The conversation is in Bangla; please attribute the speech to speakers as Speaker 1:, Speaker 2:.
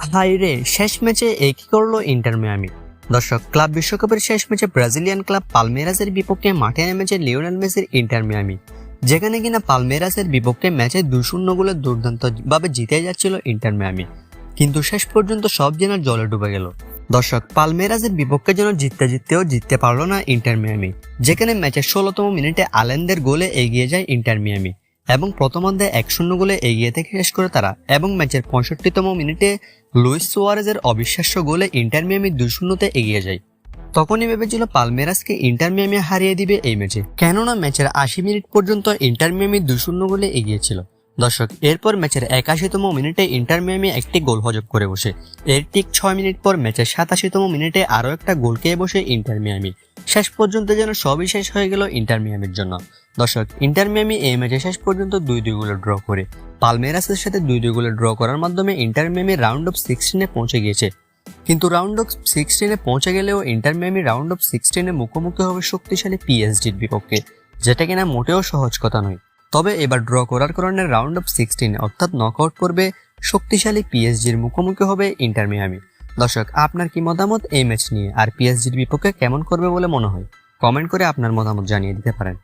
Speaker 1: হাই রে, শেষ ম্যাচে একই করল ইন্টার মিয়ামি? দর্শক, ক্লাব বিশ্বকাপের শেষ ম্যাচে ব্রাজিলিয়ান ক্লাব পালমেরাসের বিপক্ষে মাঠে নেমেছে লিওনেল মেসির ইন্টার মিয়ামি। যেখানে কিনা পালমেরাসের বিপক্ষে ম্যাচে দুই শূন্য গোলে দুর্দান্তভাবে জিতে যাচ্ছিল ইন্টার মিয়ামি। কিন্তু শেষ পর্যন্ত সব যেন জলে ডুবে গেল। দর্শক, পালমেরাসের বিপক্ষে যেন জিততে জিততেও জিততে পারল না ইন্টার মিয়ামি। যেখানে ম্যাচের ষোলোতম মিনিটে আলেনদের গোলে এগিয়ে যায় ইন্টার মিয়ামি। এবং প্রথমার্ধে এক শূন্য গোলে এগিয়ে থেকে শেষ করে তারা এবং ম্যাচের পঁয়ষট্টিতম মিনিটে লুইস সুয়ারেজের অবিশ্বাস্য গোলে ইন্টার মিয়ামি দুই শূন্যতে এগিয়ে যায়। তখনই ভেবেছিল পালমেরাসকে ইন্টার মিয়ামি হারিয়ে দিবে এই ম্যাচে। কেননা ম্যাচের আশি মিনিট পর্যন্ত ইন্টার মিয়ামি দুই শূন্য গোলে এগিয়েছিল। দর্শক, এরপর ম্যাচের একাশিতম মিনিটে ইন্টার মিয়ামি একটি গোল হজব করে বসে। এর ঠিক ছয় মিনিট পর ম্যাচের সাতাশিতম মিনিটে আরও একটা গোল খেয়ে বসে ইন্টার মিয়ামি। শেষ পর্যন্ত যেন সবই শেষ হয়ে গেল ইন্টার মিয়ামির জন্য। দর্শক ইন্টার মিয়ামি এই ম্যাচে শেষ পর্যন্ত দুই দুই গোলে ড্র করে। পালমেরাসের সাথে দুই দুই গোলে ড্র করার মাধ্যমে ইন্টার মিয়ামি রাউন্ড অফ সিক্সটিনে পৌঁছে গিয়েছে। কিন্তু রাউন্ড অফ সিক্সটিনে পৌঁছে গেলেও ইন্টার মিয়ামি রাউন্ড অফ সিক্সটিনে মুখোমুখি হবে শক্তিশালী পিএসডির বিপক্ষে, যেটা কিনা মোটেও সহজ কথা নয়। তবে এবার ড্র করার কারণে রাউন্ড অফ সিক্সটিনে অর্থাৎ নকআউট করবে শক্তিশালী পিএসজির মুখোমুখি হবে ইন্টার মিয়ামি দর্শক, আপনার কি মতামত এই ম্যাচ নিয়ে? আর পিএসজির বিপক্ষে কেমন করবে বলে মনে হয়? কমেন্ট করে আপনার মতামত জানিয়ে দিতে পারেন।